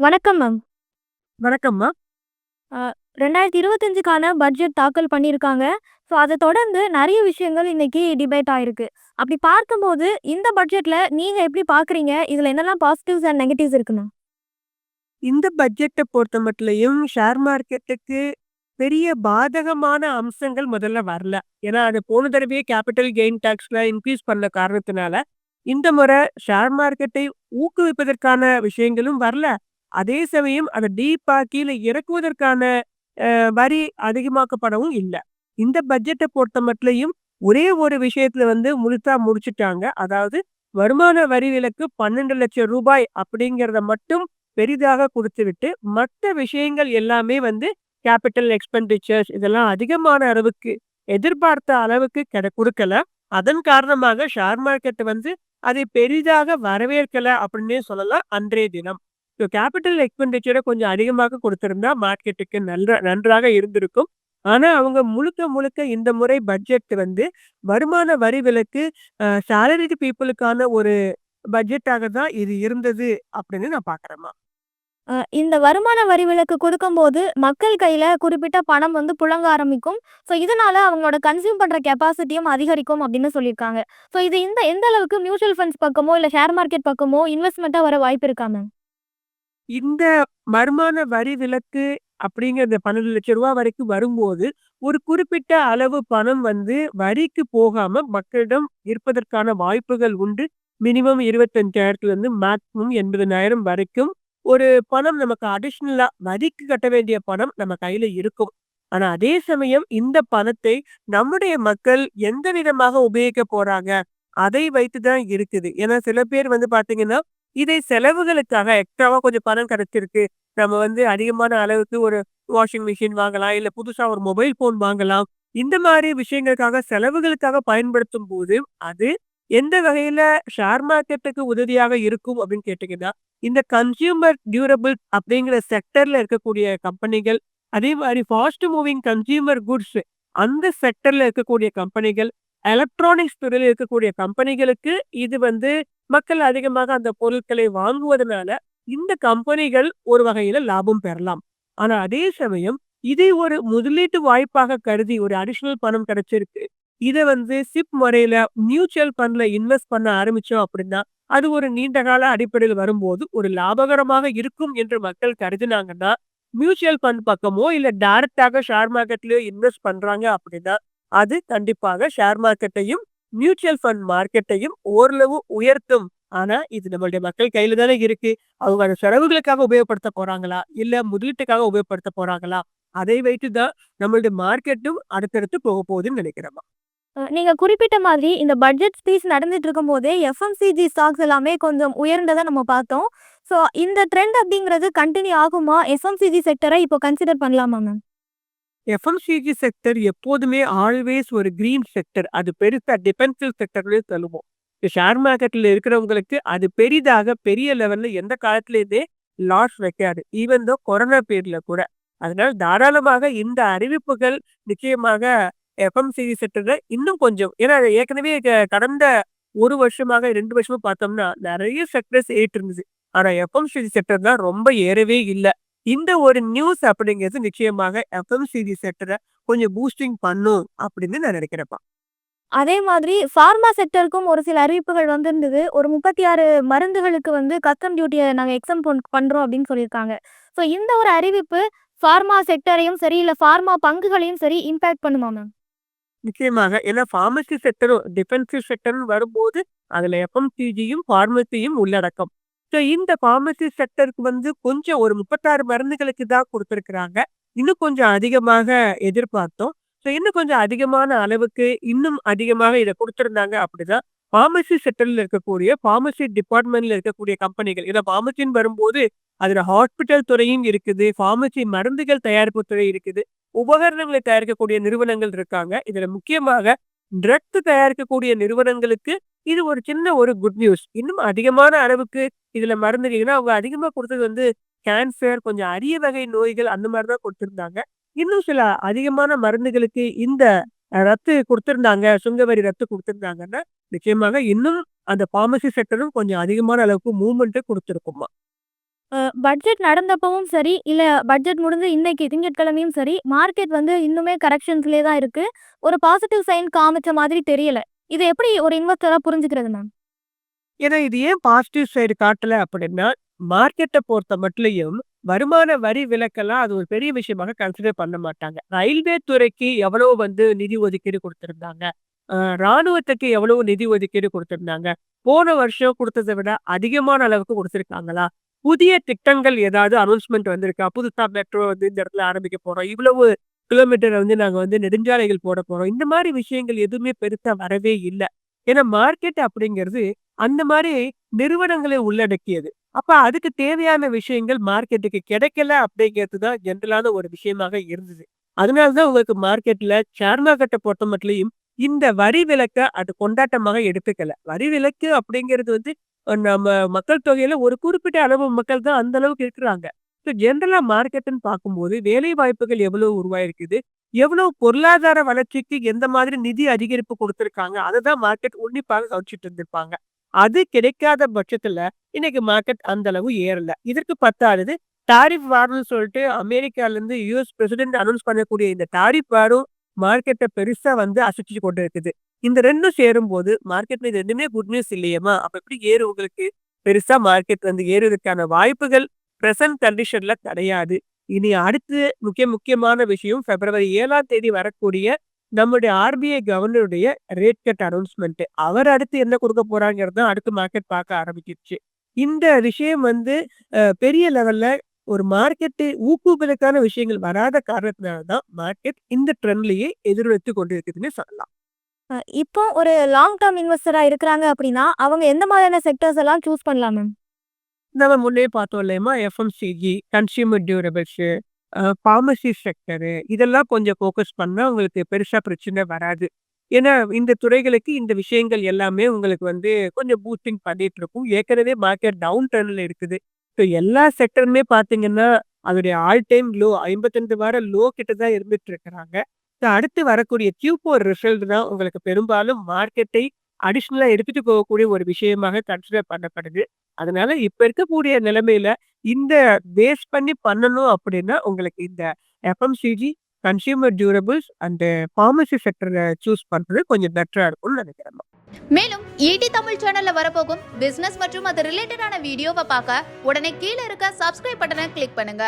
வணக்கம் மேம். வணக்கம்மா. அ 2025க்கான பட்ஜெட் தாக்கல் பண்ணியிருக்காங்க. ஸோ அத தொடர்ந்து நெறைய விஷயங்கள் இன்னைக்கு டிபேட் ஆயிருக்கு. அப்படி பார்க்கும்போது இந்த பட்ஜெட்ல நீங்க எப்படி பார்க்குறீங்க? இதுல என்னலாம் பாசிட்டிவ்ஸ் அண்ட் நெகட்டிவ்ஸ் இருக்கு மேம்? இந்த பட்ஜெட்ட பொறுத்தமட்டிலயும் ஷேர் மார்க்கெட்டுக்கு பெரிய பாதகமான அம்சங்கள் முதல்ல வரல. ஏன்னா, அது போன தடவையே கேப்பிட்டல் கெயின் டாக்ஸ்ல இன்கிரீஸ் பண்ண காரணத்தினால, இந்த முறை ஷேர் மார்க்கெட்டை ஊக்குவிப்பதற்கான விஷயங்களும் வரல. அதே சமயம் அதை டீப்பா கீழே இறக்குவதற்கான வரி அதிகமாக்கப்படவும் இல்லை இந்த பட்ஜெட்டை பொறுத்த மட்டும் ஒரே ஒரு விஷயத்துல வந்து முழுசா முடிச்சுட்டாங்க. அதாவது வருமான வரி விலக்கு பன்னெண்டு லட்சம் ரூபாய் அப்படிங்கிறத மட்டும் பெரிதாக கொடுத்துவிட்டு மற்ற விஷயங்கள் எல்லாமே வந்து கேபிட்டல் எக்ஸ்பெண்டிச்சர்ஸ் இதெல்லாம் அதிகமான அளவுக்கு எதிர்பார்த்த அளவுக்கு கிட கொடுக்கல அதன் காரணமாக ஷேர் மார்க்கெட் வந்து அதை பெரிதாக வரவேற்கல அப்படின்னே சொல்லலாம் அன்றைய தினம். ஸோ கேபிட்டல் எக்ஸ்பெண்டிச்சரை கொஞ்சம் அதிகமாக கொடுத்துருந்தா மார்க்கெட்டுக்கு நன்ற நன்றாக இருந்திருக்கும். ஆனால் அவங்க முழுக்க முழுக்க இந்த முறை பட்ஜெட் வந்து வருமான வரி விலக்கு சேலரிடு பீப்புளுக்கான ஒரு பட்ஜெட்டாக தான் இது இருந்தது அப்படின்னு நான் பார்க்குறேம்மா இந்த வருமான வரி விலக்கு கொடுக்கும்போது மக்கள் கையில குறிப்பிட்ட பணம் வந்து புழங்க ஆரம்பிக்கும். ஸோ இதனால அவங்களோட கன்சியூம் பண்ற கெப்பாசிட்டியும் அதிகரிக்கும் அப்படின்னு சொல்லியிருக்காங்க. ஸோ இது இந்த எந்த அளவுக்கு மியூச்சுவல் ஃபண்ட்ஸ் பக்கமோ, இல்லை ஷேர் மார்க்கெட் பக்கமோ இன்வெஸ்ட்மெண்ட்டாக வர வாய்ப்பு இருக்கா மேம்? இந்த வருமான வரி விலக்கு அப்படிங்கிற இந்த ரூ. 12,00,000 வரைக்கும் வரும்போது, ஒரு குறிப்பிட்ட அளவு பணம் வந்து வரிக்கு போகாம மக்களிடம் இருப்பதற்கான வாய்ப்புகள் உண்டு. மினிமம் 25,000லேருந்து மேக்ஸிமம் 80,000 வரைக்கும் ஒரு பணம் நமக்கு அடிஷனலா வரிக்கு கட்ட வேண்டிய பணம் நம்ம கையில இருக்கும். ஆனா, அதே சமயம் இந்த பணத்தை நம்முடைய மக்கள் எந்த விதமாக உபயோகிக்க போறாங்க? அதை வைத்து தான் இருக்குது. ஏன்னா, சில பேர் வந்து பார்த்தீங்கன்னா, இதை செலவுகளுக்காக எக்ஸ்ட்ராவா கொஞ்சம் பணம் கிடைச்சிருக்கு. நம்ம வந்து அதிகமான அளவுக்கு ஒரு வாஷிங் மிஷின் வாங்கலாம். இல்ல புதுசா ஒரு மொபைல் ஃபோன் வாங்கலாம். இந்த மாதிரி விஷயங்களுக்காக செலவுகளுக்காக பயன்படுத்தும் போது அது எந்த வகையில ஷேர் மார்க்கெட்டுக்கு உதவியாக இருக்கும் அப்படின்னு கேட்டீங்கன்னா, இந்த கன்சியூமர் டியூரபிள் அப்படிங்கிற செக்டர்ல இருக்கக்கூடிய கம்பெனிகள், அதே மாதிரி ஃபாஸ்ட் மூவிங் கன்சியூமர் குட்ஸ் அந்த செக்டர்ல இருக்கக்கூடிய கம்பெனிகள், எலக்ட்ரானிக்ஸ் துறையில் இருக்கக்கூடிய கம்பெனிகளுக்கு இது வந்து மக்கள் அதிகமாக அந்த பொருட்களை வாங்குவதனால, இந்த கம்பெனிகள் ஒரு வகையில லாபம் பெறலாம். ஆனா, அதே சமயம் இதை ஒரு முதலீட்டு வாய்ப்பாக கருதி ஒரு அடிஷனல் பணம் கிடைச்சிருக்கு. இத வந்து சிப் முறையில மியூச்சுவல் ஃபண்ட்ல இன்வெஸ்ட் பண்ண ஆரம்பிச்சோம் அப்படின்னா, அது ஒரு நீண்ட கால அடிப்படையில் வரும்போது ஒரு லாபகரமாக இருக்கும் என்று மக்கள் கருதினாங்கன்னா, மியூச்சுவல் ஃபண்ட் பக்கமோ இல்ல டைரக்டாக ஷேர் மார்க்கெட்லயோ இன்வெஸ்ட் பண்றாங்க அப்படின்னா, அது கண்டிப்பாக ஷேர் மார்க்கெட்டையும், மியூச்சுவல் ஃபண்ட் மார்க்கெட்டையும் ஓரளவு உயர்த்தும். ஆனா, இது நம்மளுடைய மக்கள் கையில தானே இருக்கு. அவங்க செலவுகளுக்காக உபயோகப்படுத்த போறாங்களா? இல்ல முதலீட்டுக்காக உபயோகப்படுத்த போறாங்களா? அதை வைத்து தான் நம்மளுடைய மார்க்கெட்டும் அடுத்தடுத்து போக போகுதுன்னு நினைக்கிறோமா நீங்க குறிப்பிட்ட மாதிரி இந்த பட்ஜெட் ஸ்பீச் நடந்துட்டு இருக்கும்போதே, எஃப்எம்சிஜி ஸ்டாக்ஸ் எல்லாமே கொஞ்சம் உயர்ந்ததை நம்ம பார்த்தோம். ஸோ இந்த ட்ரெண்ட் அப்படிங்கிறது கண்டினியூ ஆகுமா? எஃப்எம்சிஜி செக்டரை இப்போ கன்சிடர் பண்ணலாமா மேம்? எஃப்எம்சிஜி செக்டர் எப்போதுமே ஆல்வேஸ் ஒரு கிரீன் செக்டர். அது பெருசா டிஃபென்சிவ் செக்டர்லயே சொல்லுவோம். ஷேர் மார்க்கெட்ல இருக்கிறவங்களுக்கு அது பெரிதாக பெரிய லெவல்ல எந்த காலத்திலேயுமே லாஸ் வைக்காது. ஈவன் தோ கொரோனா பீரியட்ல கூட. அதனால தாராளமாக இந்த அறிவிப்புகள் நிச்சயமாக எஃப்எம்சிஜி செக்டர்ல இன்னும் கொஞ்சம் ஏன்னா ஏற்கனவே க கடந்த ஒரு வருஷமாக ரெண்டு வருஷமா பார்த்தோம்னா, நிறைய செக்டர்ஸ் ஏறிட்டு இருந்தது. ஆனா எஃப்எம்சிஜி செக்டர் தான் ரொம்ப ஏறவே இல்லை இந்த ஒரு நியூஸ் அப்படிங்கிறது நிச்சயமாக எஃப்எம்சிஜி செக்டர கொஞ்சம் பூஸ்டிங் பண்ணும் அப்படின்னு நான் நினைக்கிறேன்ப்பா. அதே மாதிரி ஃபார்மா செக்டருக்கும் ஒரு சில அறிவிப்புகள் வந்திருந்தது. ஒரு 36 மருந்துகளுக்கு வந்து கஸ்டம் டியூட்டிய நாங்க எக்ஸம்ட் பண் பண்றோம் அப்படின்னு சொல்லியிருக்காங்க. ஸோ இந்த ஒரு அறிவிப்பு ஃபார்மா செக்டரையும் சரி, இல்ல ஃபார்மா பங்குகளையும் சரி இம்பாக்ட் பண்ணுமா மேம்? நிச்சயமாக. ஏன்னா பார்மசி செக்டரும் டிஃபென்சிவ் செக்டர்ன்னு வரும்போது, அதுல எஃப்எம்சிஜியும், பார்மசியும் உள்ளடக்கம். ஸோ இந்த பார்மசி செக்டருக்கு வந்து கொஞ்சம் ஒரு 36 மருந்துகளுக்கு தான் கொடுத்துருக்குறாங்க இன்னும் கொஞ்சம் அதிகமாக எதிர்பார்த்தோம். ஸோ இன்னும் கொஞ்சம் அதிகமான அளவுக்கு இன்னும் அதிகமாக இதை கொடுத்துருந்தாங்க அப்படின்னா, பார்மசி செக்டரில் இருக்கக்கூடிய ஃபார்மசி டிபார்ட்மெண்ட்ல இருக்கக்கூடிய கம்பெனிகள் இதை பார்மசின்னு வரும்போது, அதில் ஹாஸ்பிட்டல் துறையும் இருக்குது. ஃபார்மசி மருந்துகள் தயாரிப்பு துறை இருக்குது. உபகரணங்களை தயாரிக்கக்கூடிய நிறுவனங்கள் இருக்காங்க. இதுல முக்கியமாக ட்ரக்ஸ் தயாரிக்கக்கூடிய நிறுவனங்களுக்கு இது ஒரு சின்ன ஒரு குட் நியூஸ். இன்னும் அதிகமான அளவுக்கு இதுல மருந்து அவங்க அதிகமா கொடுத்தது வந்து கேன்சர், கொஞ்சம் அரிய வகை நோய்கள் அந்த மாதிரி தான் கொடுத்துருந்தாங்க இன்னும் சில அதிகமான மருந்துகளுக்கு இந்த ரத்து கொடுத்துருந்தாங்க சுங்கவரி ரத்து கொடுத்துருந்தாங்கன்னா நிச்சயமாக இன்னும் அந்த பார்மசி செக்டரும் கொஞ்சம் அதிகமான அளவுக்கு மூவ்மெண்ட் கொடுத்துருக்குமா பட்ஜெட் நடந்தப்பவும் சரி, இல்ல பட்ஜெட் முடிஞ்சு இன்னைக்கு திங்கட்கிழமையும் சரி, மார்க்கெட் வந்து இன்னுமே கரெக்ஷன்ஸ்லேயே தான் இருக்கு. ஒரு பாசிட்டிவ் சைன் காமிச்ச மாதிரி தெரியல. இது எப்படி ஒரு இன்வெஸ்டரா புரிஞ்சுக்கிறது மேம்? ஏன்னா இது ஏன் பாசிட்டிவ் சைடு காட்டல அப்படின்னா, மார்க்கெட்ட பொறுத்த மட்டும் வருமான வரி விலக்கெல்லாம் அது ஒரு பெரிய விஷயமாக கன்சிடர் பண்ண மாட்டாங்க. ரயில்வே துறைக்கு எவ்வளவு வந்து நிதி ஒதுக்கீடு கொடுத்திருந்தாங்க ராணுவத்துக்கு எவ்வளவு நிதி ஒதுக்கீடு கொடுத்திருந்தாங்க போன வருஷம் கொடுத்ததை விட அதிகமான அளவுக்கு கொடுத்துருக்காங்களா புதிய திட்டங்கள் ஏதாவது அனௌன்ஸ்மெண்ட் வந்திருக்கா? புதுசா மெட்ரோ வந்து இந்த இடத்துல ஆரம்பிக்க போறோம். இவ்வளவு கிலோமீட்டர் வந்து நாங்க வந்து நெடுஞ்சாலைகள் போட போறோம். இந்த மாதிரி விஷயங்கள் எதுவுமே பெருசா வரவே இல்லை ஏன்னா மார்க்கெட் அப்படிங்கிறது அந்த மாதிரி நிறுவனங்களை உள்ளடக்கியது. அப்ப அதுக்கு தேவையான விஷயங்கள் மார்க்கெட்டுக்கு கிடைக்கல அப்படிங்கிறது தான் ஜென்ரலான ஒரு விஷயமாக இருந்தது. அதனால தான் உங்களுக்கு மார்க்கெட்ல ஷேர் மார்க்கெட்ட பொறுத்த மட்டும் இந்த வரி விலக்க அது கொண்டாட்டமாக எடுத்துக்கல. வரி விலக்கு அப்படிங்கிறது வந்து நம்ம மக்கள் தொகையில ஒரு குறிப்பிட்ட அளவு மக்கள் தான் அந்த அளவுக்கு இருக்கிறாங்க. ஸோ ஜென்ரலாக மார்க்கெட்ன்னு பார்க்கும்போது வேலை வாய்ப்புகள் எவ்வளவு உருவாயிருக்குது? எவ்வளோ பொருளாதார வளர்ச்சிக்கு எந்த மாதிரி நிதி அதிகரிப்பு கொடுத்துருக்காங்க அதை தான் மார்க்கெட் உன்னிப்பாக கவனிச்சிட்டு இருந்திருப்பாங்க. அது கிடைக்காத பட்சத்துல இன்னைக்கு மார்க்கெட் அந்த அளவு ஏறல. இதற்கு பத்தாவது டாரிஃப் வார்னு சொல்லிட்டு அமெரிக்காலருந்து யூஎஸ் பிரசிடென்ட் அனௌன்ஸ் பண்ணக்கூடிய இந்த டாரிஃப் வாரும் மார்க்கெட்ட பெருசா வந்து அசைச்சு கொண்டு இருக்குது. இந்த 2ம் சேரும்போது மார்க்கெட்ல இது ரெண்டுமே குட் நியூஸ் இல்லையம்மா அப்ப எப்படி ஏறு உங்களுக்கு? பெருசா மார்க்கெட் வந்து ஏறுவதற்கான வாய்ப்புகள் ப்ரெசன்ட் கண்டிஷன்ல கிடையாது. இனி அடுத்து முக்கிய முக்கியமான விஷயம் பிப்ரவரி ஏழாம் தேதி வரக்கூடிய நம்முடைய ஆர்பிஐ கவர்னருடைய ரேட் கட் அனௌன்ஸ்மெண்ட்டு அவர் அடுத்து என்ன கொடுக்க போறாங்கிறது தான் அடுத்து மார்க்கெட் பார்க்க ஆரம்பிச்சிருச்சு. இந்த விஷயம் வந்து பெரிய லெவல்ல ஒரு மார்க்கெட்டு ஊக்குவிப்பதற்கான விஷயங்கள் வராத காரணத்தினால தான் மார்க்கெட் இந்த ட்ரெண்ட்லயே கொண்டு இருக்குதுன்னு சொல்லலாம். இப்போ ஒரு லாங் டேர்ம் இன்வெஸ்டரா இருக்கிறாங்க அப்படின்னா, அவங்க எந்த மாதிரியான செக்டர்ஸ் எல்லாம் சூஸ் பண்ணலாம் மேம்? நம்ம முன்னே பார்த்தோம் இல்லையம்மா FMCG, consumer durables pharmacy pharmacy sector இதெல்லாம் கொஞ்சம் ஃபோக்கஸ் பண்ணா உங்களுக்கு பெருசா பிரச்சனை வராது. ஏன்னா இந்த துறைகளுக்கு இந்த விஷயங்கள் எல்லாமே உங்களுக்கு வந்து கொஞ்சம் பூஸ்டிங் பண்ணிட்டு இருக்கும். ஏற்கனவே மார்க்கெட் டவுன் டர்னில் இருக்குது. ஸோ எல்லா செக்டருமே பார்த்தீங்கன்னா, அதோடைய ஆல் டைம் லோ ஐம்பத்தஞ்சு வாரம் லோ கிட்ட தான் இருந்துட்டு இருக்கிறாங்க. ஸோ அடுத்து வரக்கூடிய Q4 ரிசல்ட் தான் உங்களுக்கு பெரும்பாலும் மார்க்கெட்டை அடிஷ்னலாக எடுத்துட்டு போகக்கூடிய ஒரு விஷயமாக கன்சிடர் பண்ணப்படுது. அதனால இப்ப இருக்கக்கூடிய நிலைமையில இந்த பேஸ் பண்ணி பண்ணணும் அப்படின்னா, உங்களுக்கு இந்த FMCG, consumer durables and pharmacy செக்டரை choose பண்றது கொஞ்சம் பெட்டரா இருக்கும்னு நினைக்கிறேன் மேலும் ஈடி தமிழ் சேனல்ல வரப்போகும் பிசினஸ் மற்றும் அது ரிலேட்டடான வீடியோவை பார்க்க உடனே கீழே இருக்க சப்ஸ்கிரைப் பட்டனை கிளிக் பண்ணுங்க.